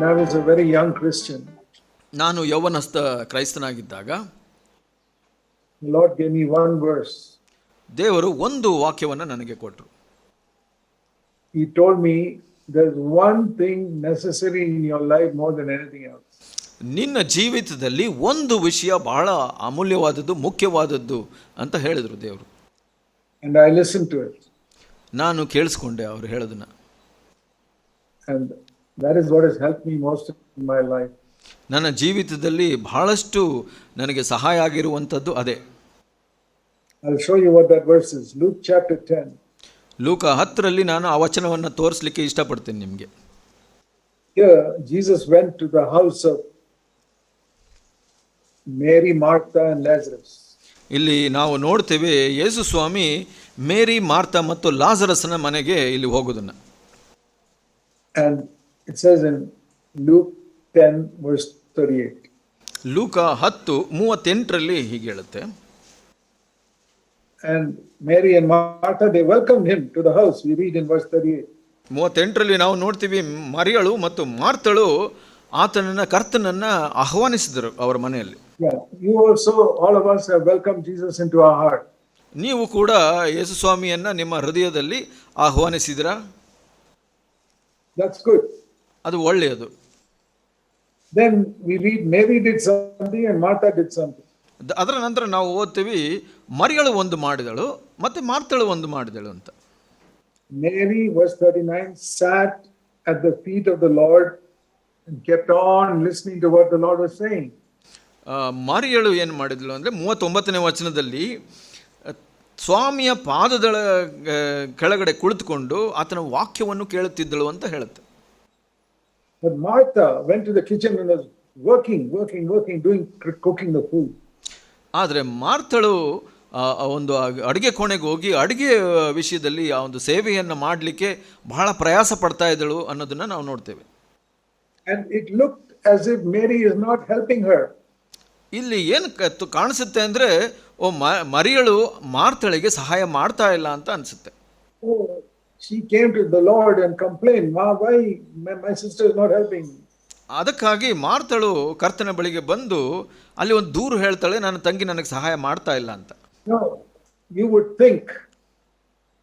when I was a very young Christian, ನಾನು ಯೌವನಸ್ಥ ಕ್ರೈಸ್ತನಾಗಿದ್ದಾಗ the Lord gave me one verse. ದೇವರು ಒಂದು ವಾಕ್ಯವನ್ನು ನನಗೆ ಕೊಟ್ಟರು He told me there's one thing necessary in your life more than anything else. ನಿನ್ನ ಜೀವಿತದಲ್ಲಿ ಒಂದು ವಿಷಯ ಬಹಳ ಅಮೂಲ್ಯವಾದದ್ದು ಮುಖ್ಯವಾದದ್ದು ಅಂತ ಹೇಳಿದರು ದೇವರು And I listened to it. ನಾನು ಕೇಳಿಸ್ಕೊಂಡೆ ಅವರು ಹೇಳೋದನ್ನ And that is what is help me most in life ನನ್ನ ಜೀವಿತದಲ್ಲಿ ಬಹಳಷ್ಟು ನನಗೆ ಸಹಾಯ ಆಗಿರುವಂಥದ್ದು ಅದೇ. I show you what that verse Luke chapter ten ಲೂಕ ಹತ್ತರಲ್ಲಿ ನಾನು ಆ ವಚನವನ್ನು ತೋರಿಸಲಿಕ್ಕೆ ಇಷ್ಟಪಡ್ತೇನೆ ನಿಮಗೆ. Jesus went to the house of Mary Martha and Lazarus ಇಲ್ಲಿ ನಾವು ನೋಡ್ತೇವೆ ಯೇಸು ಸ್ವಾಮಿ ಮೇರಿ ಮಾರ್ತ ಮತ್ತು ಲಾಸರಸ್ನ ಮನೆಗೆ ಇಲ್ಲಿ ಹೋಗೋದನ್ನ. And And it says in Luke 10, verse 38. ಲೂಕ ಹತ್ತು ಮೂವತ್ತೆಂಟರಲ್ಲಿ ಹೀಗೆ ಹೇಳುತ್ತೆ And Mary and Martha, they welcomed him to the house. We read in verse 38. ಮೂವತ್ತೆಂಟರಲ್ಲಿ ನಾವು ನೋಡ್ತೀವಿ ಮರಿಯಳು ಮತ್ತು ಮಾರ್ತಳು ಆತನನ್ನ ಕರ್ತನನ್ನ ಆಹ್ವಾನಿಸಿದರು ಅವರ ಮನೆಯಲ್ಲಿ you also, all of us have welcomed Jesus into our heart. ನೀವು ಕೂಡ ಯೇಸು ಸ್ವಾಮಿಯನ್ನ ನಿಮ್ಮ ಹೃದಯದಲ್ಲಿ ಆಹ್ವಾನಿಸಿದಿರಾ That's good. ಅದು ಒಳ್ಳೆಯದು. Then we read Mary did something and Martha did something ಅದರ ನಂತರ ನಾವು ಓದ್ತೀವಿ ಮರಿಗಳು ಒಂದು ಮಾಡಿದಳು ಮತ್ತೆ ಮಾರ್ತಳು ಒಂದು ಮಾಡಿದಳು ಅಂತ. Mary was 39 sat at the feet of the Lord and kept on listening to what the Lord was saying ಮರಿಗಳು ಏನು ಮಾಡಿದಳು ಅಂದರೆ ಮೂವತ್ತೊಂಬತ್ತನೇ ವಚನದಲ್ಲಿ ಸ್ವಾಮಿಯ ಪಾದದಳ ಕೆಳಗಡೆ ಕುಳಿತುಕೊಂಡು ಆತನ ವಾಕ್ಯವನ್ನು ಕೇಳುತ್ತಿದ್ದಳು ಅಂತ ಹೇಳುತ್ತೆ. But Martha went to the kitchen and was working, working, working, doing cooking the food. ಆದರೆ ಆ ಒಂದು ಅಡುಗೆ ಕೋಣೆಗೆ ಹೋಗಿ ಅಡುಗೆ ವಿಷಯದಲ್ಲಿ ಆ ಒಂದು ಸೇವೆಯನ್ನು ಮಾಡಲಿಕ್ಕೆ ಬಹಳ ಪ್ರಯಾಸ ಪಡ್ತಾ ಇದ್ದಳು ಅನ್ನೋದನ್ನು ನಾವು ನೋಡ್ತೇವೆ And it look as if Mary is not helping her. ಇಲ್ಲಿ ಏನು ಕಾಣಿಸುತ್ತೆ ಅಂದರೆ ಓ ಮರಿಯಳು ಮಾರ್ತಳಿಗೆ ಸಹಾಯ ಮಾಡ್ತಾ ಇಲ್ಲ ಅಂತ ಅನಿಸುತ್ತೆ she came to the Lord and complain ma why my sister is not helping ಅದಕ್ಕಾಗಿ ಮಾರ್ತಳು ಕರ್ತನ ಬಳಿಗೆ ಬಂದು ಅಲ್ಲಿ ಒಂದು ದೂರು ಹೇಳ್ತಾಳೆ ನನ್ನ ತಂಗಿ ನನಗೆ ಸಹಾಯ ಮಾಡ್ತಾ ಇಲ್ಲ ಅಂತ. You would think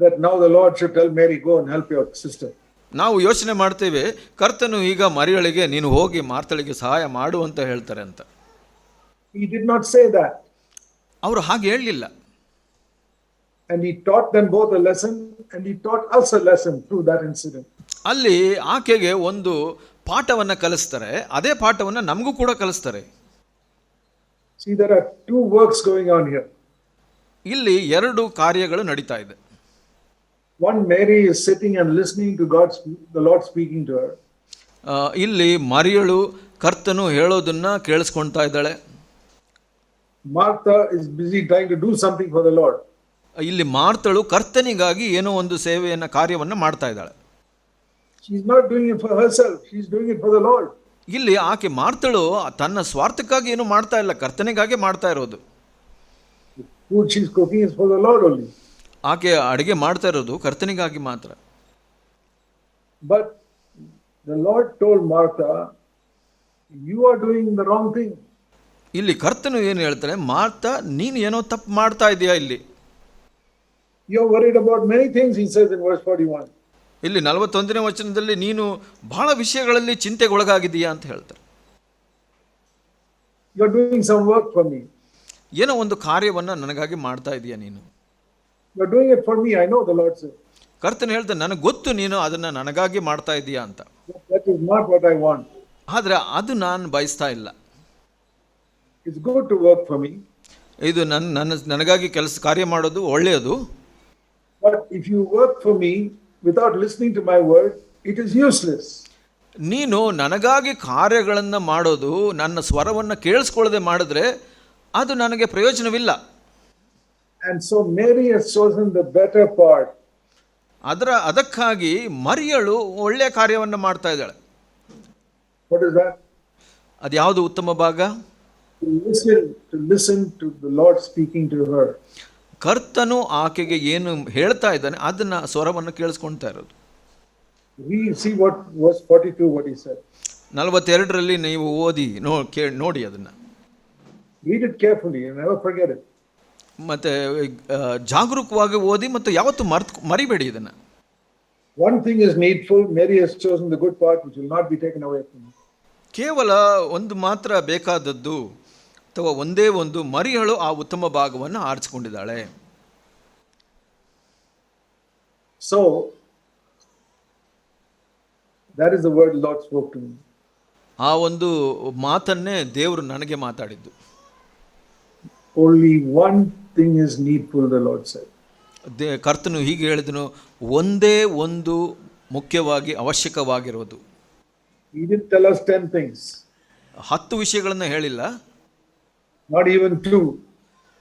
that now the Lord should Mary go help your sister ನಾವು ಯೋಚನೆ ಮಾಡ್ತೇವೆ ಕರ್ತನು ಈಗ ಮರಿಯಳಿಗೆ ನೀನು ಹೋಗಿ ಮಾರ್ತಳಿಗೆ ಸಹಾಯ ಮಾಡು ಅಂತ ಹೇಳ್ತಾರೆ ಅಂತ. ಹಿ ನಾಟ್ ಸೇ ದಟ್ ಅವರು ಹಾಗೆ ಹೇಳಲಿಲ್ಲ. And he taught them both a lesson, and he taught us a lesson through that incident. ಅಲ್ಲಿ ಆಕೆಗೆ ಒಂದು ಪಾಠವನ್ನು ಕಲಿಸ್ತಾರೆ ಅದೇ ಪಾಠವನ್ನು ನಮಗೂ ಕೂಡ ಕಲಿಸ್ತಾರೆ See, there are two works going on here. ಇಲ್ಲಿ ಎರಡು ಕಾರ್ಯಗಳು ನಡೀತಾ ಇದೆ One, Mary is sitting and listening to God, the Lord speaking to her. ಆ, ಇಲ್ಲಿ ಮರಿಯಳು ಕರ್ತನು ಹೇಳೋದನ್ನ ಕೇಳಿಸ್ಕೊಳ್ತಾ ಇದ್ದಾಳೆ Martha is busy trying to do something for the Lord. ಇಲ್ಲಿ ಮಾರ್ತಳು ಕರ್ತನಿಗಾಗಿ ಏನೋ ಒಂದು ಸೇವೆಯನ್ನು ಕಾರ್ಯವನ್ನು ಮಾಡ್ತಾ ಇದ್ದಾಳೆ She's not doing it for herself, she's doing it for the Lord. ಇಲ್ಲಿ ಆಕೆ ಮಾರ್ತಳು ತನ್ನ ಸ್ವಾರ್ಥಕ್ಕಾಗಿ ಏನು ಮಾಡ್ತಾ ಇಲ್ಲ ಕರ್ತನಿಗಾಗಿ ಮಾಡ್ತಾ ಇರೋದು Food she's cooking for the Lord only. ಆಕೆ ಅಡುಗೆ ಮಾಡ್ತಾ ಇರೋದು ಕರ್ತನಿಗಾಗಿ ಮಾತ್ರ but the Lord told Martha, you are doing the wrong thing. ಇಲ್ಲಿ ಕರ್ತನು ಏನು ಹೇಳ್ತಾನೆ ಮಾರ್ತಾ ನೀನು ಏನೋ ತಪ್ಪು ಮಾಡ್ತಾ ಇದೆಯಾ ಇಲ್ಲಿ You're worried about many things, he says in verse 41. ಇಲ್ಲಿ ನಲವತ್ತೊಂದನೇ ವಚನದಲ್ಲಿ ನೀನು ಬಹಳ ವಿಷಯಗಳಲ್ಲಿ ಚಿಂತೆಗೊಳಗಾಗಿದೀಯಾ ಅಂತ ಹೇಳ್ತಾರೆ you are doing some work for me. ಏನೋ ಒಂದು ಕಾರ್ಯವನ್ನು ನನಗಾಗಿ ಮಾಡ್ತಾ ಇದೀಯಾ ನೀನು you doing it for me, I know, the Lord said. ಕರ್ತನ ಹೇಳ್ದೆ ನನಗೆ ಗೊತ್ತು ನೀನು ಅದನ್ನ ನನಗಾಗಿ ಮಾಡ್ತಾ ಇದೀಯಾ ಅಂತ But is not not what I want. ಆದರೆ ಅದು ನಾನು ಬಯಸ್ತಾ ಇಲ್ಲ it's good to work for me, ಇದು ನನ್ನ ನನ್ನ ನನಗಾಗಿ ಕೆಲಸ ಕಾರ್ಯ ಮಾಡೋದು ಒಳ್ಳೆಯದು But if you work for me without listening to my word, it is useless. ನೀನು ನನಗಾಗಿ ಕಾರ್ಯಗಳನ್ನು ಮಾಡೋದು ನನ್ನ ಸ್ವರವನ್ನು ಕೇಳಿಸ್ಕೊಳ್ಳದೆ ಮಾಡಿದ್ರೆ ಅದು ನನಗೆ ಪ್ರಯೋಜನವಿಲ್ಲ. ಅದರ ಅದಕ್ಕಾಗಿ ಮರಿಯಳು ಒಳ್ಳೆಯ ಕಾರ್ಯವನ್ನು ಮಾಡ್ತಾ ಇದ್ದಾಳೆ. ಅದ್ಯಾವುದು ಉತ್ತಮ ಭಾಗ? ಕರ್ತನು ಆಕೆಗೆ ಏನು ಹೇಳ್ತಾ ಇದ್ದಾನೆ ಅದನ್ನ ಸ್ವರವನ್ನು ಕೇಳಿಸ್ಕೊಂತಾ ಇರೋದು. ನಲವತ್ತೆರಡರಲ್ಲಿ ನೀವು ಓದಿ ನೋಡಿ ಅದನ್ನ. ಮತ್ತೆ ಜಾಗರೂಕವಾಗಿ ಓದಿ ಮತ್ತು ಯಾವತ್ತು ಮರ್ತ್ ಮರಿಬೇಡಿ ಇದನ್ನ. One thing is needful Mary has chosen the good part which will not be taken away ಕೇವಲ ಒಂದು ಮಾತ್ರ ಬೇಕಾದದ್ದು ಅಥವಾ ಒಂದೇ ಒಂದು ಮರಿಹಳು ಆ ಉತ್ತಮ ಭಾಗವನ್ನು ಆರಿಸಿಕೊಂಡಿದ್ದಾಳೆ. So that is the word the Lord spoke to ಆ ಒಂದು ಮಾತನ್ನೇ ದೇವರು ನನಗೆ ಮಾತಾಡಿದ್ದು. Only one thing is needful the said. ದೇ ಕರ್ತನು ಹೀಗೆ ಹೇಳಿದನು ಒಂದೇ ಒಂದು ಮುಖ್ಯವಾಗಿ ಅವಶ್ಯಕವಾಗಿರೋದು. Tell 10 things, ಹತ್ತು ವಿಷಯಗಳನ್ನು ಹೇಳಿಲ್ಲ. ನಾಟ್ ಈವನ್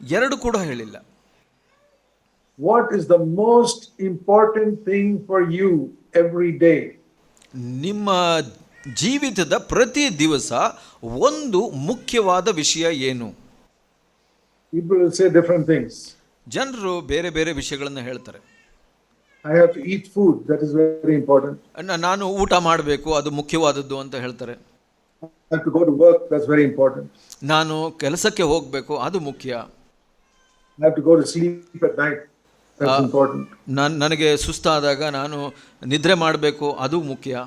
ಎರಡು ಕೂಡ ಹೇಳಿಲ್ಲ. What is the most important thing for you every day ನಿಮ್ಮ ಜೀವಿತದ ಪ್ರತಿ ದಿವಸ ಒಂದು ಮುಖ್ಯವಾದ ವಿಷಯ ಏನು? ಜನರು ಬೇರೆ ಬೇರೆ ವಿಷಯಗಳನ್ನು ಹೇಳ್ತಾರೆ. I have to eat food that is very important ನಾನು ಊಟ ಮಾಡಬೇಕು ಅದು ಮುಖ್ಯವಾದದ್ದು ಅಂತ ಹೇಳ್ತಾರೆ. ನಾನು ಕೆಲಸಕ್ಕೆ ಹೋಗಬೇಕು ಅದು ಮುಖ್ಯ. ನನಗೆ ಸುಸ್ತಾದಾಗ ನಾನು ನಿದ್ರೆ ಮಾಡಬೇಕು ಅದು ಮುಖ್ಯ.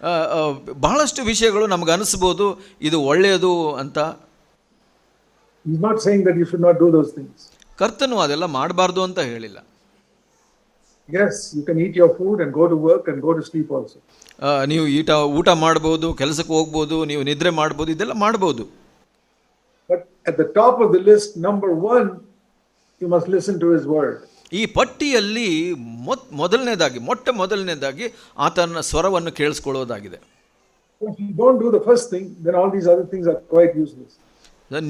Uh, uh, ಬಹಳಷ್ಟು ವಿಷಯಗಳು ನಮ್ಗೆ ಅನಿಸ್ಬೋದು ಇದು ಒಳ್ಳೆಯದು ಅಂತ. ಕರ್ತನು ಅದೆಲ್ಲ ಮಾಡಬಾರ್ದು ಅಂತ ಹೇಳಿಲ್ಲ. Yes, you can eat your food and go to work and go to sleep also. ನೀವು ಈಟ ಊಟ ಮಾಡ್ಬೋದು ಕೆಲಸಕ್ಕೆ ಹೋಗ್ಬೋದು ನೀವು ನಿದ್ರೆ ಮಾಡ್ಬೋದು ಇದೆಲ್ಲ ಮಾಡ್ಬೋದು But at the top of the list, number one you must listen to his word. ಈ ಪಟ್ಟಿಯಲ್ಲಿ ಮೊದಲನೇದಾಗಿ ಮೊಟ್ಟ ಮೊದಲನೇದಾಗಿ ಆತನ ಸ್ವರವನ್ನು ಕೇಳಿಸ್ಕೊಳ್ಳೋದಾಗಿದೆ If you don't do the first thing, then all these other things are quite useless.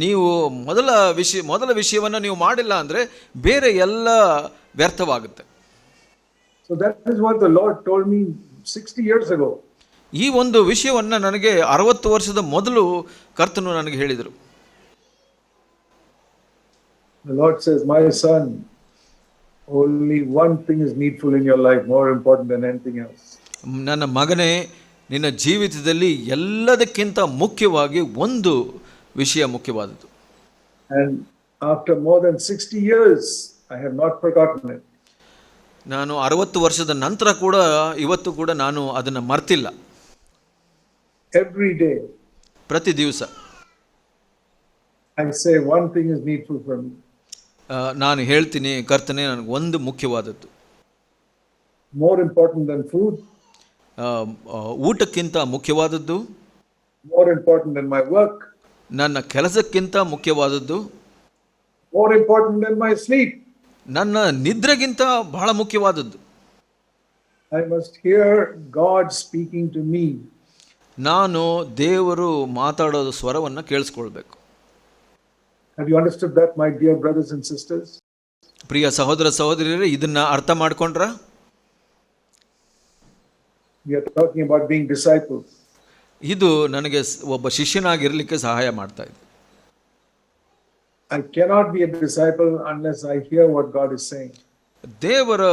ನೀವು ಮೊದಲ ವಿಷಯ ಮೊದಲ ವಿಷಯವನ್ನು ನೀವು ಮಾಡಿಲ್ಲ ಅಂದರೆ ಬೇರೆ ಎಲ್ಲ ವ್ಯರ್ಥವಾಗುತ್ತೆ so that is what the Lord told me sixty years ago ಈ ಒಂದು ವಿಷಯವನ್ನು ನನಗೆ ಅರವತ್ತು ವರ್ಷದ ಮೊದಲು ಕರ್ತನು ನನಗೆ ಹೇಳಿದರು. The Lord says, my son, only one thing is needful in your life, more important ನನ್ನ ಮಗನೇ ನಿನ್ನ ಜೀವಿತದಲ್ಲಿ ಎಲ್ಲದಕ್ಕಿಂತ ಮುಖ್ಯವಾಗಿ ಒಂದು ವಿಷಯ ಮುಖ್ಯವಾದದ್ದು. After more than sixty years I have not forgot men ನಾನು ಅರವತ್ತು ವರ್ಷದ ನಂತರ ಕೂಡ ಇವತ್ತು ಕೂಡ ನಾನು ಅದನ್ನು ಮರ್ತಿಲ್ಲ. ಎವ್ರಿ ಡೇ ಪ್ರತಿ ದಿವಸ. I say one thing is needful from ನಾನು ಹೇಳ್ತೀನಿ ಕರ್ತನೆ ನನಗೆ ಒಂದು ಮುಖ್ಯವಾದದ್ದು. ಮೋರ್ ಇಂಪಾರ್ಟೆಂಟ್ ದನ್ ಫುಡ್ ಊಟಕ್ಕಿಂತ ಮುಖ್ಯವಾದದ್ದು. More important than my work ನನ್ನ ಕೆಲಸಕ್ಕಿಂತ ಮುಖ್ಯವಾದದ್ದು. More important than my sleep ನನ್ನ ನಿದ್ರೆಗಿಂತ ಬಹಳ ಮುಖ್ಯವಾದದ್ದು. I must hear God speaking to me ನಾನು ದೇವರು ಮಾತಾಡೋದು ಸ್ವರವನ್ನು ಕೇಳಿಸ್ಕೊಳ್ಬೇಕು. Have you understood that my dear brothers and sisters ಪ್ರಿಯ ಸಹೋದರ ಸಹೋದರಿಯರೇ ಇದನ್ನ ಅರ್ಥ ಮಾಡ್ಕೊಂಡ್ರ? ಇದು ನನಗೆ ಒಬ್ಬ ಶಿಷ್ಯನಾಗಿರಲಿಕ್ಕೆ ಸಹಾಯ ಮಾಡ್ತಾ ಇದೆ. I cannot be a disciple unless I hear what God is saying. ದೇವರ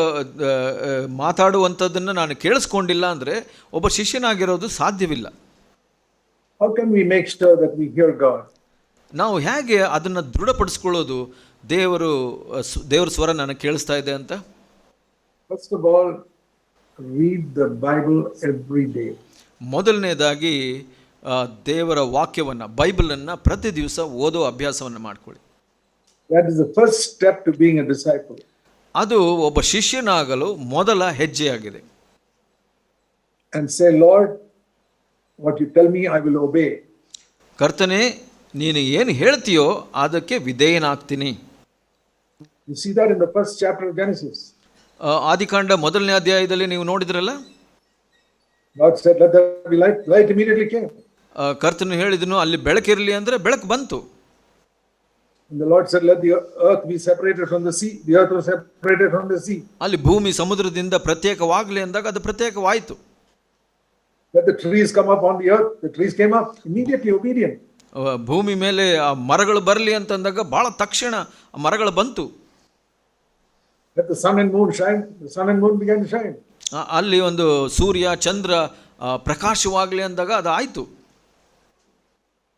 ಮಾತಾಡುವಂಥದ್ದನ್ನು ನಾನು ಕೇಳಿಸ್ಕೊಂಡಿಲ್ಲ ಅಂದರೆ ಒಬ್ಬ ಶಿಷ್ಯನಾಗಿರೋದು ಸಾಧ್ಯವಿಲ್ಲ how can we make sure that we hear God? ನಾವು ಹೇಗೆ ಅದನ್ನು ದೃಢಪಡಿಸ್ಕೊಳ್ಳೋದು ದೇವರು ದೇವರ ಸ್ವರ ನನಗೆ ಕೇಳಿಸ್ತಾ ಇದೆ ಅಂತ First of all, read the Bible every day. ಮೊದಲನೇದಾಗಿ ದೇವರ ವಾಕ್ಯವನ್ನು ಬೈಬಲನ್ನು ಪ್ರತಿ ದಿವಸ ಓದೋ ಅಭ್ಯಾಸವನ್ನು ಮಾಡ್ಕೊಳ್ಳಿ that is the first step to being a disciple ಅದು ಒಬ್ಬ ಶಿಷ್ಯನಾಗಲು ಮೊದಲ ಹೆಜ್ಜೆ ಆಗಿದೆ and say Lord what you tell me I will obey ಕರ್ತನೆ ನೀನು ಏನು ಹೇಳ್ತೀಯೋ ಅದಕ್ಕೆ ವಿಧೇಯನಾಗ್ತೀನಿ. You see first chapter of ಆದಿಕಾಂಡ ಮೊದಲನೇ ಅಧ್ಯಾಯದಲ್ಲಿ ನೀವು ನೋಡಿದ್ರಲ್ಲ? ಗಾಡ್ ಕರ್ತನು ಹೇಳಿದನು ಅಲ್ಲಿ ಬೆಳಕಿರಲಿ ಅಂದ್ರೆ ಬೆಳಕು ಬಂತು. And the Lord said, Let the earth be separated from the sea. The earth was separated from the sea. ಅಲ್ಲಿ ಭೂಮಿ ಸಮುದ್ರದಿಂದ ಪ್ರತ್ಯೇಕವಾಗಲಿ ಅಂದಾಗ ಅದು ಪ್ರತ್ಯೇಕವಾಯಿತು Let the trees come up on the earth. The trees came up. Immediately obedient. Bhoomi ಭೂಮಿ ಮೇಲೆ ಆ ಮರಗಳು ಬರಲಿ ಅಂತಂದಾಗ ಬಹಳ ತಕ್ಷಣ ಆ ಮರಗಳು ಬಂತು Let the sun and moon shine. The sun and moon began to shine. ಆ- ಅಲ್ಲಿ ಒಂದು ಸೂರ್ಯ ಚಂದ್ರ ಆ, ಪ್ರಕಾಶವಾಗಲಿ ಅಂದಾಗ ಅದು ಆಯಿತು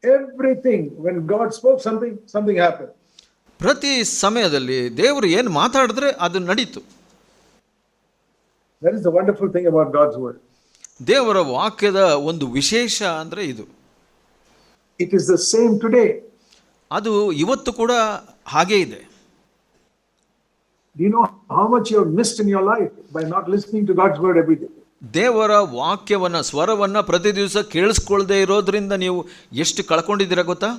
Everything, when God spoke something something happen ಪ್ರತಿ ಸಮಯದಲ್ಲಿ ದೇವರು ಏನು ಮಾತಾಡಿದ್ರೆ ಅದು ನಡೀತು. That is the wonderful thing about God's word ದೇವರ ವಾಕ್ಯದ ಒಂದು ವಿಶೇಷ ಅಂದರೆ ಇದು. It is the same today ಅದು ಇವತ್ತು ಕೂಡ ಹಾಗೇ ಇದೆ. You know how much you missed in your life by not listening to God's word every day? ದೇವರ ವಾಕ್ಯವನ್ನು ಸ್ವರವನ್ನು ಪ್ರತಿ ದಿವಸ ಕೇಳಿಸ್ಕೊಳ್ಳದೆ ಇರೋದ್ರಿಂದ ನೀವು ಎಷ್ಟು ಕಳ್ಕೊಂಡಿದ್ದೀರಾ ಗೊತ್ತಾ?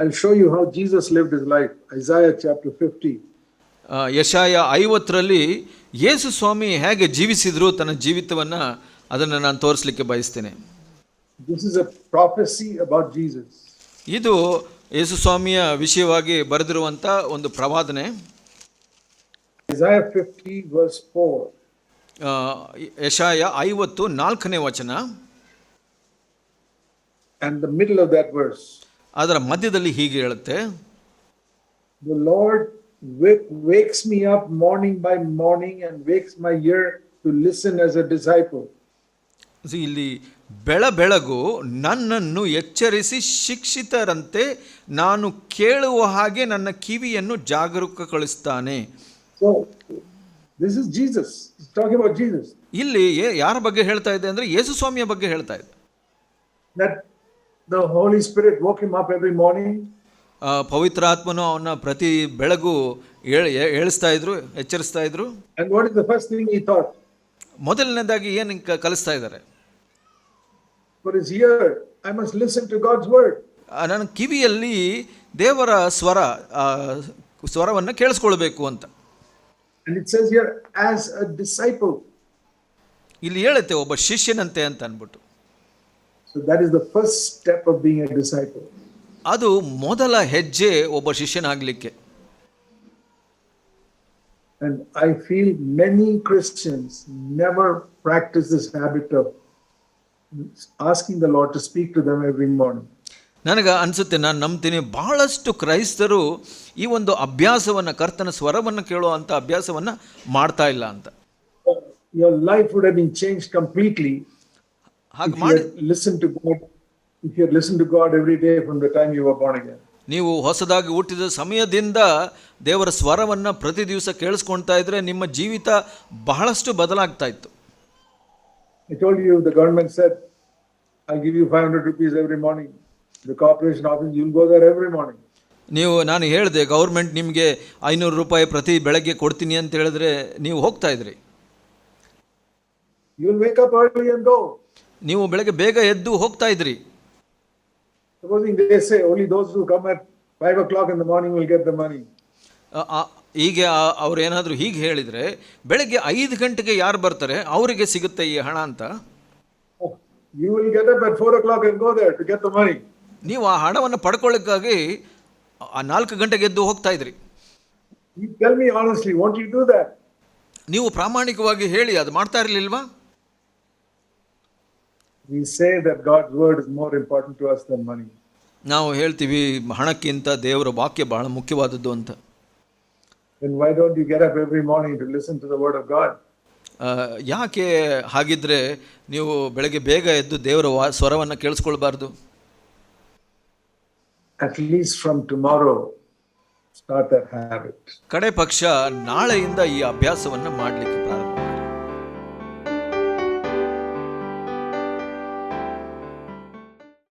I show you how Jesus lived his life Isaiah chapter 50. ಯೆಶಾಯ ಐವತ್ತರಲ್ಲಿ ಯೇಸು ಸ್ವಾಮಿ ಹೇಗೆ ಜೀವಿಸಿದ್ರು ತನ್ನ ಜೀವಿತವನ್ನು ಅದನ್ನು ನಾನು ತೋರಿಸಲಿಕ್ಕೆ ಬಯಸ್ತೇನೆ. This is a prophecy about Jesus ಇದು ಯೇಸು ಸ್ವಾಮಿಯ ವಿಷಯವಾಗಿ ಬರೆದಿರುವಂಥ ಒಂದು ಪ್ರವಾದನೆ. Isaiah 50, verse 4. ಯಶಾಯ ಐವತ್ತು ನಾಲ್ಕನೇ ವಚನ. And the middle of that ಅದರ ಮಧ್ಯದಲ್ಲಿ ಹೀಗೆ ಹೇಳುತ್ತೆ. The Lord wakes me up morning by morning and wakes my ear to listen as a disciple see ಇಲ್ಲಿ ಬೆಳಬೆಳಗು ನನ್ನನ್ನು ಎಚ್ಚರಿಸಿ ಶಿಕ್ಷಿತರಂತೆ ನಾನು ಕೇಳುವ ಹಾಗೆ ನನ್ನ ಕಿವಿಯನ್ನು ಜಾಗರೂಕ ಕಳಿಸ್ತಾನೆ So, this Jesus talk about Jesus about Jesus. ಇಲ್ಲಿ ಯಾರ ಬಗ್ಗೆ ಹೇಳ್ತಾ ಇದೆ ಅಂದ್ರೆ ಯೇಸು ಸ್ವಾಮಿಯ ಬಗ್ಗೆ ಹೇಳ್ತಾ ಇದೆ. That the holy spirit walk him up every morning. ಪವಿತ್ರ ಆತ್ಮನು ಅವನ ಪ್ರತಿ ಬೆಳಗು ಏಳಿಸ್ತಾ ಇದ್ರು ಎಚ್ಚರಿಸ್ತಾ ಇದ್ರು. And what is the first thing he thought? ಮೊದಲನೇದಾಗಿ ಏನು ಕಲಿಸ್ತಾ ಇದ್ದಾರೆ? His ear, I must listen to God's word. ಆ, ನನ್ನ ಕಿವಿಯಲ್ಲಿ ದೇವರ ಸ್ವರ ಆ, ಸ್ವರವನ್ನು ಕೇಳಿಸ್ಕೊಳ್ಬೇಕು ಅಂತ. And it says ear as a disciple ಇಲ್ಲಿ ಹೇಳುತ್ತೆ ಒಬ್ಬ ಶಿಷ್ಯನಂತೆ ಅಂತ ಅಂದ್ಬಿಟ್ಟು. So that is the first step of being a disciple ಅದು ಮೊದಲ ಹೆಜ್ಜೆ ಒಬ್ಬ ಶಿಷ್ಯನಾಗಲಿಕ್ಕೆ. And I feel many Christians never practise this habit of asking the Lord to speak to them every morning ನನಗೆ ಅನಿಸುತ್ತೆ ನಾನು ನಂಬ್ತೀನಿ ಬಹಳಷ್ಟು ಕ್ರೈಸ್ತರು ಈ ಒಂದು ಅಭ್ಯಾಸವನ್ನು ಕರ್ತನ ಸ್ವರವನ್ನು ಕೇಳುವಂಥ ಅಭ್ಯಾಸವನ್ನು ಮಾಡ್ತಾ ಇಲ್ಲ ಅಂತ Your life would have been changed completely ಹಾಗೆ if you ಮಾಡಿ had listened to God, if you had listened to God every day from the time you were born again. ನೀವು ಹೊಸದಾಗಿ ಹುಟ್ಟಿದ ಸಮಯದಿಂದ ದೇವರ ಸ್ವರವನ್ನು ಪ್ರತಿ ದಿವಸ ಕೇಳಿಸ್ಕೊಳ್ತಾ ಇದ್ರೆ ನಿಮ್ಮ ಜೀವಿತ ಬಹಳಷ್ಟು ಬದಲಾಗ್ತಾ ಇತ್ತು I told you the government said, I'll give you 500 rupees every morning. The corporation office you'll go there every morning ನೀವು ನಾನು ಹೇಳಿದೆ ಗೌರ್ಮೆಂಟ್ ನಿಮಗೆ ಐನೂರು ರೂಪಾಯಿ ಪ್ರತಿ ಬೆಳಗ್ಗೆ ಕೊಡ್ತೀನಿ ಅಂತ ಹೇಳಿದ್ರೆ ನೀವು ಹೋಗ್ತಾ ಇದ್ರಿ. ಯು ವಿಲ್ ವೇಕ್ ನೀವು ಬೆಳಗ್ಗೆ ಬೇಗ ಎದ್ದು ಹೋಗ್ತಾ ಇದ್ರಿ. Supposing they say only those who come morning will get ಈಗ ಅವರು ಏನಾದರೂ ಹೀಗೆ ಹೇಳಿದ್ರೆ ಬೆಳಗ್ಗೆ ಐದು ಗಂಟೆಗೆ ಯಾರು ಬರ್ತಾರೆ? ಅವರಿಗೆ ಸಿಗುತ್ತೆ ಈ ಹಣ ಅಂತ? You will four o'clock go there to ನೀವು ಆ ಹಣವನ್ನು ಪಡ್ಕೊಳ್ಳೋಕ್ಕಾಗಿ ಆ ನಾಲ್ಕು ಗಂಟೆಗೆ ಎದ್ದು ಹೋಗ್ತಾ ಇದ್ರಿ? ನೀವು ಪ್ರಾಮಾಣಿಕವಾಗಿ ಹೇಳಿ ಅದು ಮಾಡ್ತಾ ಇರಲಿಲ್ವಾ. ನಾವು ಹೇಳ್ತೀವಿ ಹಣಕ್ಕಿಂತ ದೇವರ ವಾಕ್ಯ ಬಹಳ ಮುಖ್ಯವಾದದ್ದು ಅಂತ Then why don't you get up every morning to listen to the word of God? ಆ, ಯಾಕೆ ಹಾಗಿದ್ರೆ ನೀವು ಬೆಳಗ್ಗೆ ಬೇಗ ಎದ್ದು ದೇವರ ಸ್ವರವನ್ನು ಕೇಳಿಸ್ಕೊಳ್ಬಾರ್ದು at least from tomorrow start ಕಡೆ ಪಕ್ಷ ನಾಳೆಯಿಂದ ಈ ಅಭ್ಯಾಸವನ್ನು ಮಾಡಲಿಕ್ಕೆ ಪ್ರಾರಂಭ.